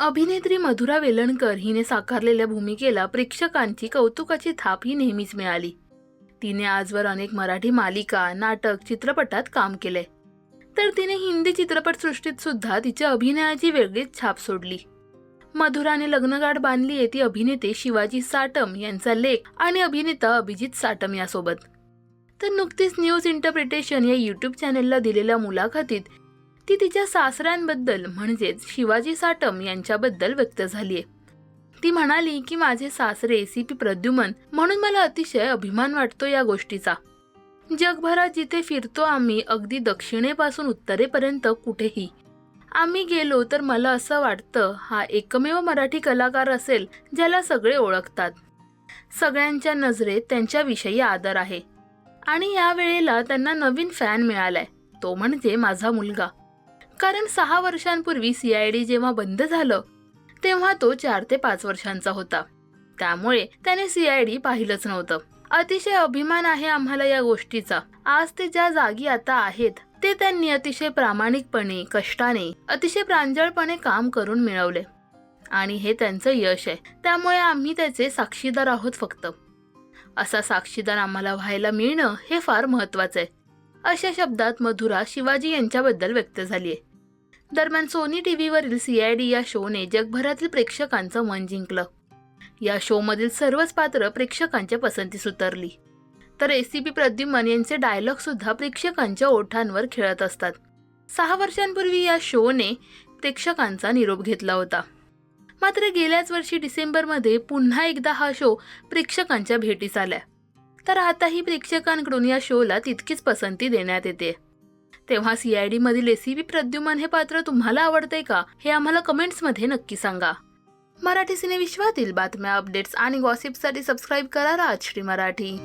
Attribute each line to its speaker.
Speaker 1: अभिनेत्री मधुरा वेलणकर हिने साकारलेल्या भूमिकेला प्रेक्षकांची कौतुकाची थाप ही नेहमीच मिळाली. तिने आजवर अनेक मराठी मालिका नाटक चित्रपटात काम केले तर तिने हिंदी चित्रपटसृष्टीत सुद्धा तिच्या अभिनयाची वेगळीच छाप सोडली. मधुराने लग्नगाठ बांधली आहे ती अभिनेते शिवाजी साटम यांचा लेख आणि अभिनेता अभिजित साटम यासोबत. तर नुकतीच न्यूज इंटरप्रिटेशन या युट्यूब चॅनेलला दिलेल्या मुलाखतीत ती तिच्या सासऱ्यांबद्दल म्हणजेच शिवाजी साटम यांच्याबद्दल व्यक्त झालीय. ती म्हणाली की माझे सासरे सी पी प्रद्युमन म्हणून मला अतिशय अभिमान वाटतो या गोष्टीचा. जगभरात जिथे फिरतो आम्ही अगदी दक्षिणेपासून उत्तरेपर्यंत कुठेही. आम्ही गेलो तर मला असं वाटतं हा एकमेव मराठी कलाकार असेल ज्याला सगळे ओळखतात. सगळ्यांच्या नजरेत त्यांच्याविषयी आदर आहे. आणि या वेळेला त्यांना नवीन फॅन मिळालाय. तो म्हणजे माझा मुलगा. कारण सहा वर्षांपूर्वी सीआयडी जेव्हा बंद झालं तेव्हा तो चार ते पाच वर्षांचा होता. त्यामुळे त्याने सीआयडी पाहिलंच नव्हतं. अतिशय अभिमान आहे आम्हाला या गोष्टीचा. आज ते ज्या जागी आता आहेत ते त्यांनी अतिशय प्रामाणिकपणे कष्टाने अतिशय प्रांजळपणे काम करून मिळवले. आणि हे त्यांचं यश आहे. त्यामुळे आम्ही त्याचे साक्षीदार आहोत फक्त. असा साक्षीदार आम्हाला व्हायला मिळणं हे फार महत्वाचं आहे. अशा शब्दात मधुरा शिवाजी यांच्याबद्दल व्यक्त झाली आहे दरम्यान सोनी टीव्हीवरील सीआयडी या शोने जगभरातील प्रेक्षकांचं मन जिंकलं. या शोमधील सर्वच पात्र प्रेक्षकांच्या पसंतीस उतरली. तर एसीपी प्रद्युमन यांचे डायलॉग सुद्धा प्रेक्षकांच्या ओठांवर खेळत असतात. सहा वर्षांपूर्वी या शोने प्रेक्षकांचा निरोप घेतला होता. मात्र गेल्याच वर्षी डिसेंबरमध्ये पुन्हा एकदा हा शो प्रेक्षकांच्या भेटीस आला. तर आताही प्रेक्षकांकडून या शोला तितकीच पसंती देण्यात येते. तेव्हा सीआयडी मधील एसीबी प्रद्युमन हे पात्र तुम्हाला आवडते का हे आम्हाला कमेंट्समध्ये नक्की सांगा. मराठी सिनेविश्वातील बातम्या अपडेट्स आणि गॉसिपसाठी सबस्क्राईब करा राजश्री मराठी.